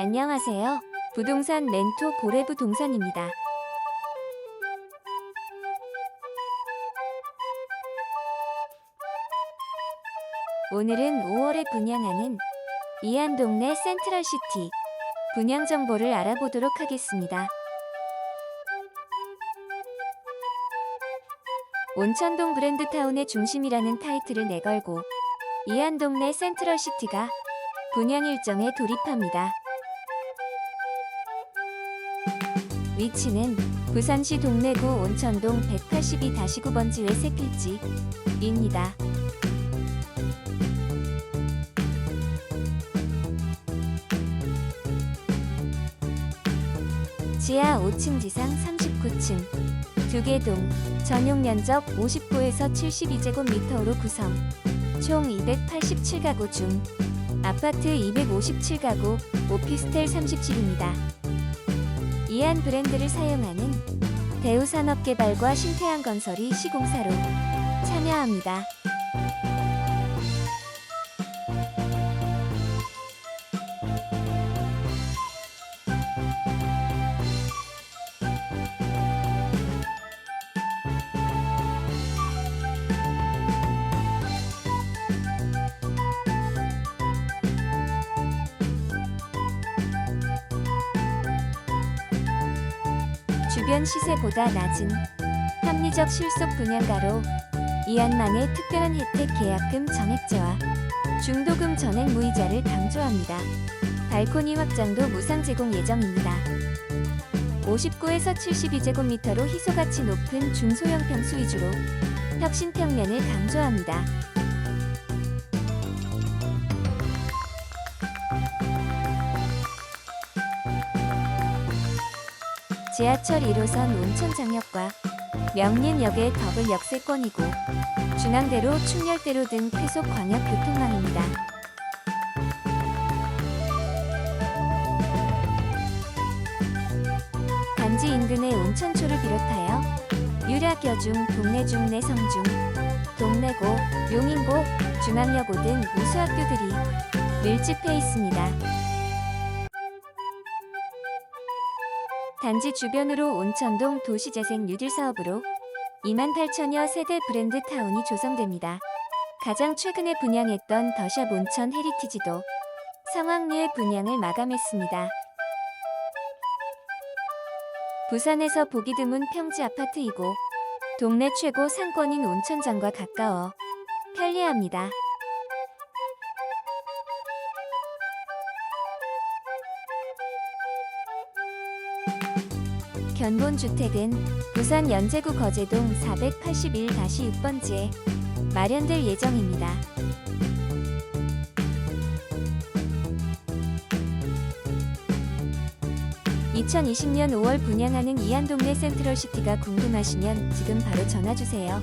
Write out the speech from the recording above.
안녕하세요. 부동산 렌토 고래부 동산입니다. 오늘은 5월에 분양하는 이안동네 센트럴시티 분양 정보를 알아보도록 하겠습니다. 온천동 브랜드타운의 중심이라는 타이틀을 내걸고 이안동네 센트럴시티가 분양 일정에 돌입합니다. 위치는 부산시 동래구 온천동 182-9번지 외세필지입니다. 지하 5층 지상 39층 두개동 전용 면적 59에서 72제곱미터로 구성 총 287가구 중 아파트 257가구 오피스텔 30집입니다. 이안 브랜드를 사용하는 대우산업개발과 신태한 건설이 시공사로 참여합니다. 주변 시세보다 낮은 합리적 실속 분양가로 이안만의 특별한 혜택 계약금 전액제와 중도금 전액 무이자를 강조합니다. 발코니 확장도 무상 제공 예정입니다. 59에서 72제곱미터로 희소가치 높은 중소형 평수 위주로 혁신 평면을 강조합니다. 지하철 1호선 온천장역과 명린역의 더블 역세권이고 중앙대로 충렬대로 등 쾌속 광역 교통망입니다. 단지 인근의 온천초를 비롯하여 유략여중, 동래 중, 내성중, 동래고, 용인고, 중앙여고 등 우수학교들이 밀집해 있습니다. 단지 주변으로 온천동 도시재생 뉴딜 사업으로 2만 8천여 세대 브랜드 타운이 조성됩니다. 가장 최근에 분양했던 더샵 온천 헤리티지도 성황리의 분양을 마감했습니다. 부산에서 보기 드문 평지 아파트이고 동네 최고 상권인 온천장과 가까워 편리합니다. 견본주택은 부산 연제구 거제동 481-6번지에 마련될 예정입니다. (2020년 5월) 분양하는 이안동네 센트럴시티가 궁금하시면 지금 바로 전화주세요.